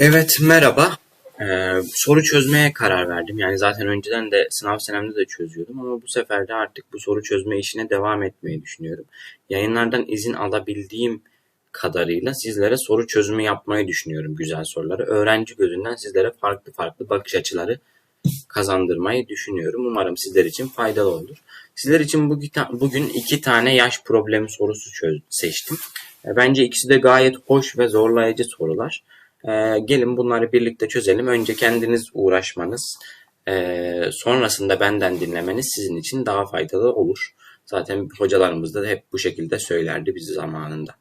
Evet, merhaba. Ee, soru çözmeye karar verdim. Yani zaten önceden de sınav senemde de çözüyordum ama bu sefer de artık bu soru çözme işine devam etmeyi düşünüyorum. Yayınlardan izin alabildiğim kadarıyla sizlere soru çözümü yapmayı düşünüyorum güzel soruları. Öğrenci gözünden sizlere farklı farklı bakış açıları kazandırmayı düşünüyorum. Umarım sizler için faydalı olur. Sizler için bugün iki tane yaş problemi sorusu seçtim. Bence ikisi de gayet hoş ve zorlayıcı sorular. E, gelin bunları birlikte çözelim. Önce kendiniz uğraşmanız, e, sonrasında benden dinlemeniz sizin için daha faydalı olur. Zaten hocalarımız da hep bu şekilde söylerdi bizi zamanında.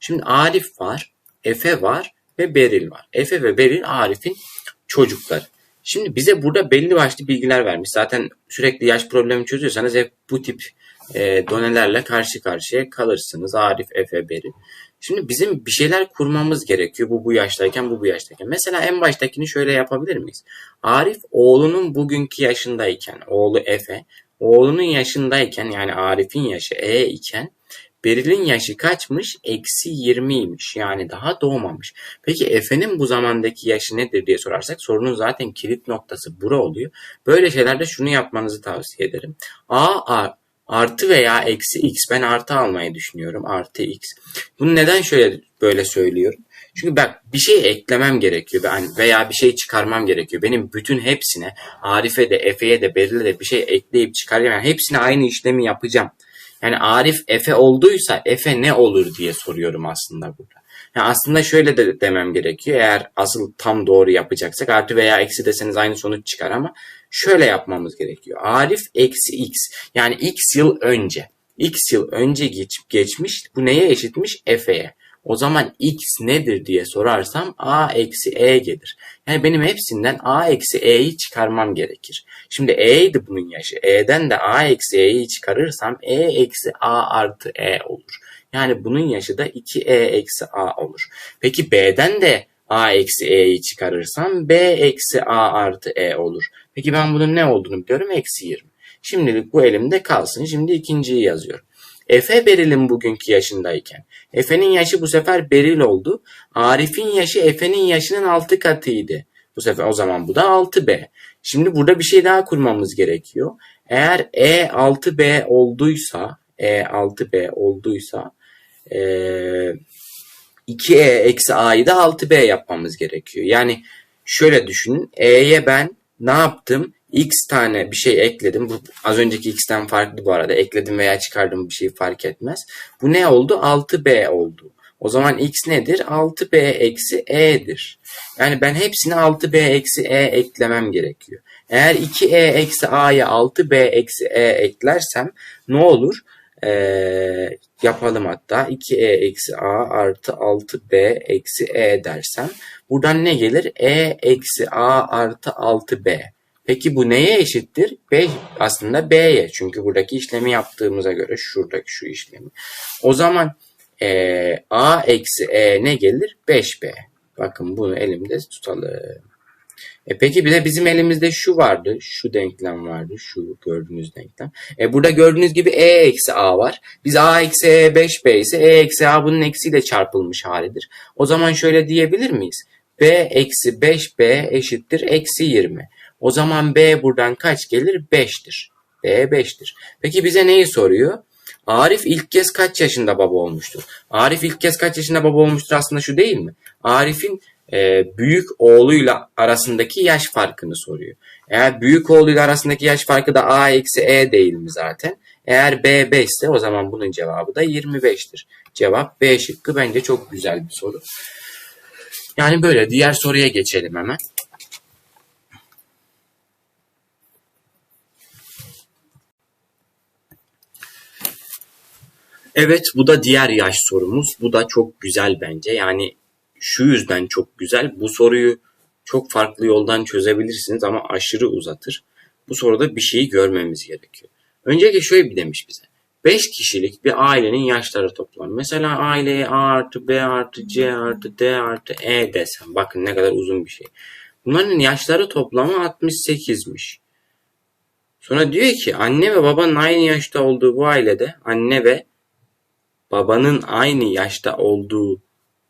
Şimdi Arif var, Efe var ve Beril var. Efe ve Beril Arif'in çocukları. Şimdi bize burada belli başlı bilgiler vermiş. Zaten sürekli yaş problemi çözüyorsanız hep bu tip e, donelerle karşı karşıya kalırsınız. Arif, Efe, Beril. Şimdi bizim bir şeyler kurmamız gerekiyor. Bu bu yaştayken, bu bu yaştayken. Mesela en baştakini şöyle yapabilir miyiz? Arif oğlunun bugünkü yaşındayken, oğlu Efe, oğlunun yaşındayken yani Arif'in yaşı E iken Beril'in yaşı kaçmış? Eksi 20'ymiş. Yani daha doğmamış. Peki Efe'nin bu zamandaki yaşı nedir diye sorarsak sorunun zaten kilit noktası bura oluyor. Böyle şeylerde şunu yapmanızı tavsiye ederim. A, A artı veya eksi x ben artı almayı düşünüyorum. Artı x. Bunu neden şöyle böyle söylüyorum? Çünkü bak bir şey eklemem gerekiyor veya bir şey çıkarmam gerekiyor. Benim bütün hepsine Arif'e de Efe'ye de Beril'e de bir şey ekleyip çıkaracağım. Yani hepsine aynı işlemi yapacağım. Yani Arif Efe olduysa Efe ne olur diye soruyorum aslında burada. Yani aslında şöyle de demem gerekiyor. Eğer asıl tam doğru yapacaksak artı veya eksi deseniz aynı sonuç çıkar ama şöyle yapmamız gerekiyor. Arif eksi x yani x yıl önce. x yıl önce geç, geçmiş bu neye eşitmiş? Efe'ye. O zaman x nedir diye sorarsam a eksi e gelir. Yani benim hepsinden a eksi e'yi çıkarmam gerekir. Şimdi e'ydi bunun yaşı. e'den de a eksi e'yi çıkarırsam e eksi a artı e olur. Yani bunun yaşı da 2e eksi a olur. Peki b'den de a eksi e'yi çıkarırsam b eksi a artı e olur. Peki ben bunun ne olduğunu biliyorum. Eksi 20. Şimdilik bu elimde kalsın. Şimdi ikinciyi yazıyorum. Efe Beril'in bugünkü yaşındayken. Efe'nin yaşı bu sefer Beril oldu. Arif'in yaşı Efe'nin yaşının 6 katıydı. Bu sefer o zaman bu da 6B. Şimdi burada bir şey daha kurmamız gerekiyor. Eğer E 6B olduysa E 6B olduysa e, 2E eksi A'yı da 6B yapmamız gerekiyor. Yani şöyle düşünün. E'ye ben ne yaptım? x tane bir şey ekledim. Bu az önceki x'ten farklı bu arada. Ekledim veya çıkardım bir şey fark etmez. Bu ne oldu? 6b oldu. O zaman x nedir? 6b eksi e'dir. Yani ben hepsini 6b eksi e eklemem gerekiyor. Eğer 2e eksi a'ya 6b eksi e eklersem ne olur? Ee, yapalım hatta 2e eksi a artı 6b eksi e dersem buradan ne gelir? e eksi a artı 6b. Peki bu neye eşittir? B aslında B'ye. Çünkü buradaki işlemi yaptığımıza göre şuradaki şu işlemi. O zaman e, A eksi E ne gelir? 5B. Bakın bunu elimde tutalım. E peki bir de bizim elimizde şu vardı. Şu denklem vardı. Şu gördüğünüz denklem. E burada gördüğünüz gibi E eksi A var. Biz A eksi E 5B ise E eksi A bunun eksiyle çarpılmış halidir. O zaman şöyle diyebilir miyiz? B eksi 5B eşittir eksi 20. O zaman B buradan kaç gelir? 5'tir. B 5'tir. Peki bize neyi soruyor? Arif ilk kez kaç yaşında baba olmuştur? Arif ilk kez kaç yaşında baba olmuştur aslında şu değil mi? Arif'in e, büyük oğluyla arasındaki yaş farkını soruyor. Eğer büyük oğluyla arasındaki yaş farkı da A eksi E değil mi zaten? Eğer B 5 ise o zaman bunun cevabı da 25'tir. Cevap B şıkkı bence çok güzel bir soru. Yani böyle diğer soruya geçelim hemen. Evet bu da diğer yaş sorumuz. Bu da çok güzel bence. Yani şu yüzden çok güzel. Bu soruyu çok farklı yoldan çözebilirsiniz ama aşırı uzatır. Bu soruda bir şeyi görmemiz gerekiyor. Öncelikle şöyle bir demiş bize. 5 kişilik bir ailenin yaşları toplamı. Mesela aileye A artı B artı C artı D artı E desem. Bakın ne kadar uzun bir şey. Bunların yaşları toplamı 68'miş. Sonra diyor ki anne ve babanın aynı yaşta olduğu bu ailede anne ve babanın aynı yaşta olduğu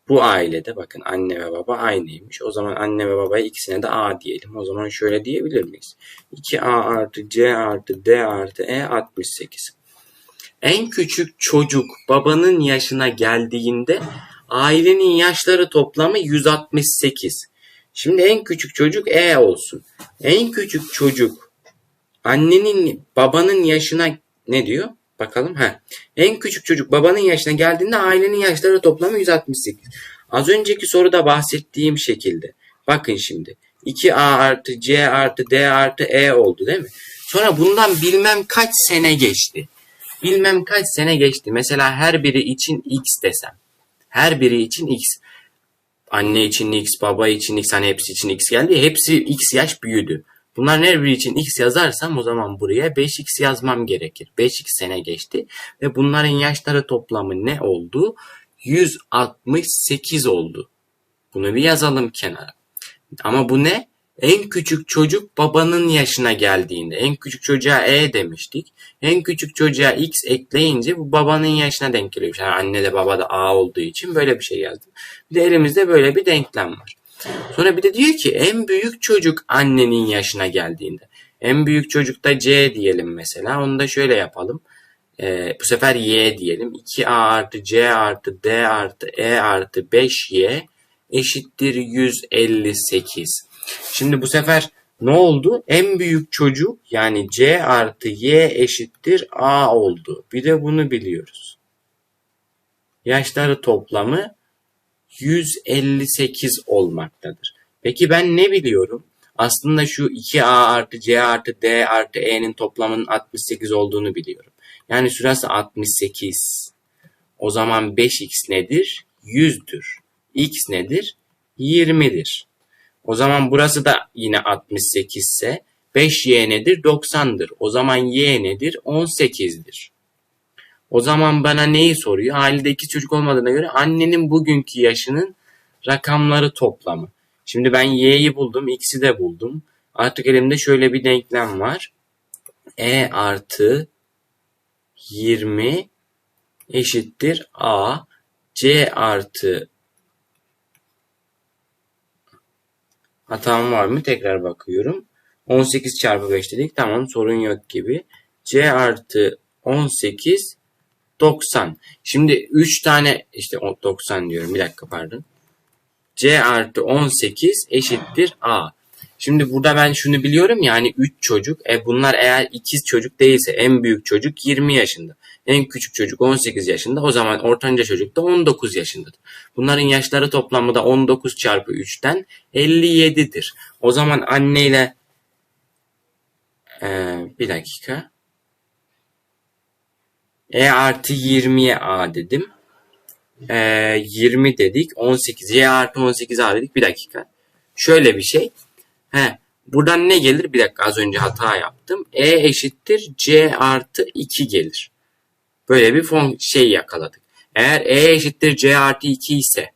Bu ailede bakın anne ve baba aynıymış. O zaman anne ve babaya ikisine de A diyelim. O zaman şöyle diyebilir miyiz? 2A artı C artı D artı E 68. En küçük çocuk babanın yaşına geldiğinde ailenin yaşları toplamı 168. Şimdi en küçük çocuk E olsun. En küçük çocuk annenin babanın yaşına ne diyor? Bakalım. Ha. En küçük çocuk babanın yaşına geldiğinde ailenin yaşları toplamı 168. Az önceki soruda bahsettiğim şekilde. Bakın şimdi. 2A artı C artı D artı E oldu değil mi? Sonra bundan bilmem kaç sene geçti. Bilmem kaç sene geçti. Mesela her biri için X desem. Her biri için X. Anne için X, baba için X, hani hepsi için X geldi. Hepsi X yaş büyüdü. Bunların her biri için X yazarsam o zaman buraya 5X yazmam gerekir. 5X sene geçti ve bunların yaşları toplamı ne oldu? 168 oldu. Bunu bir yazalım kenara. Ama bu ne? En küçük çocuk babanın yaşına geldiğinde. En küçük çocuğa E demiştik. En küçük çocuğa X ekleyince bu babanın yaşına denk geliyor. Yani anne de baba da A olduğu için böyle bir şey yazdım. Bir de elimizde böyle bir denklem var. Sonra bir de diyor ki en büyük çocuk annenin yaşına geldiğinde. En büyük çocukta C diyelim mesela. Onu da şöyle yapalım. Ee, bu sefer Y diyelim. 2A artı C artı D artı E artı 5Y eşittir 158. Şimdi bu sefer ne oldu? En büyük çocuk yani C artı Y eşittir A oldu. Bir de bunu biliyoruz. Yaşları toplamı 158 olmaktadır. Peki ben ne biliyorum? Aslında şu 2A artı C artı D artı E'nin toplamının 68 olduğunu biliyorum. Yani şurası 68. O zaman 5x nedir? 100'dür. x nedir? 20'dir. O zaman burası da yine 68 ise 5y nedir? 90'dır. O zaman y nedir? 18'dir. O zaman bana neyi soruyor? Ailede iki çocuk olmadığına göre annenin bugünkü yaşının rakamları toplamı. Şimdi ben y'yi buldum, x'i de buldum. Artık elimde şöyle bir denklem var. e artı 20 eşittir a. c artı Hatam var mı? Tekrar bakıyorum. 18 çarpı 5 dedik. Tamam sorun yok gibi. C artı 18 90. Şimdi 3 tane işte 90 diyorum. Bir dakika pardon. C artı 18 eşittir A. Şimdi burada ben şunu biliyorum yani 3 çocuk. E bunlar eğer ikiz çocuk değilse en büyük çocuk 20 yaşında. En küçük çocuk 18 yaşında. O zaman ortanca çocuk da 19 yaşındadır. Bunların yaşları toplamı da 19 çarpı 3'ten 57'dir. O zaman anneyle ee, bir dakika. E artı 20'ye A dedim. E, 20 dedik. 18. Y artı 18 A dedik. Bir dakika. Şöyle bir şey. He, buradan ne gelir? Bir dakika az önce hata yaptım. E eşittir C artı 2 gelir. Böyle bir fon şey yakaladık. Eğer E eşittir C artı 2 ise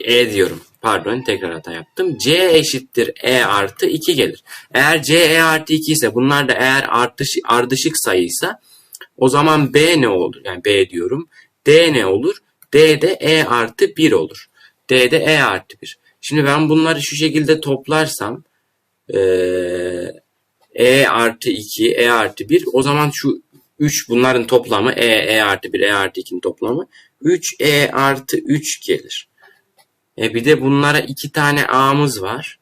E diyorum. Pardon tekrar hata yaptım. C eşittir E artı 2 gelir. Eğer C E artı 2 ise bunlar da eğer ardışık, ardışık sayıysa o zaman B ne olur? Yani B diyorum. D ne olur? D de E artı 1 olur. D de E artı 1. Şimdi ben bunları şu şekilde toplarsam E artı 2, E artı 1 o zaman şu 3 bunların toplamı E, E artı 1, E artı 2'nin toplamı 3 E artı 3 gelir. E bir de bunlara 2 tane A'mız var.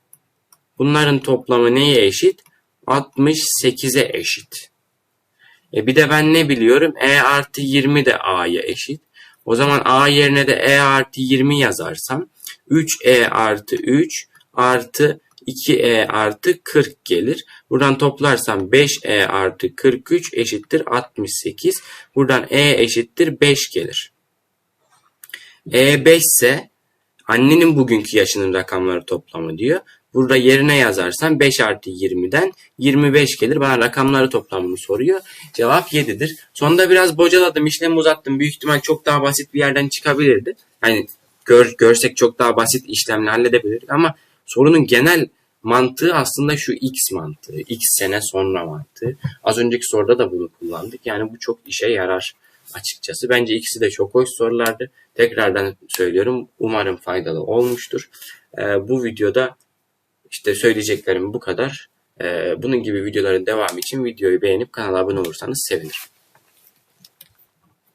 Bunların toplamı neye eşit? 68'e eşit. E bir de ben ne biliyorum? E artı 20 de A'ya eşit. O zaman A yerine de E artı 20 yazarsam 3E artı 3 artı 2E artı 40 gelir. Buradan toplarsam 5E artı 43 eşittir 68. Buradan E eşittir 5 gelir. E 5 ise annenin bugünkü yaşının rakamları toplamı diyor. Burada yerine yazarsam 5 artı 20'den 25 gelir. Bana rakamları toplamını soruyor. Cevap 7'dir. Sonunda biraz bocaladım, işlemi uzattım. Büyük ihtimal çok daha basit bir yerden çıkabilirdi. Hani gör, görsek çok daha basit işlemle halledebilirdik ama sorunun genel mantığı aslında şu x mantığı. x sene sonra mantığı. Az önceki soruda da bunu kullandık. Yani bu çok işe yarar açıkçası. Bence ikisi de çok hoş sorulardı. Tekrardan söylüyorum. Umarım faydalı olmuştur. Ee, bu videoda işte söyleyeceklerim bu kadar. Ee, bunun gibi videoların devamı için videoyu beğenip kanala abone olursanız sevinirim.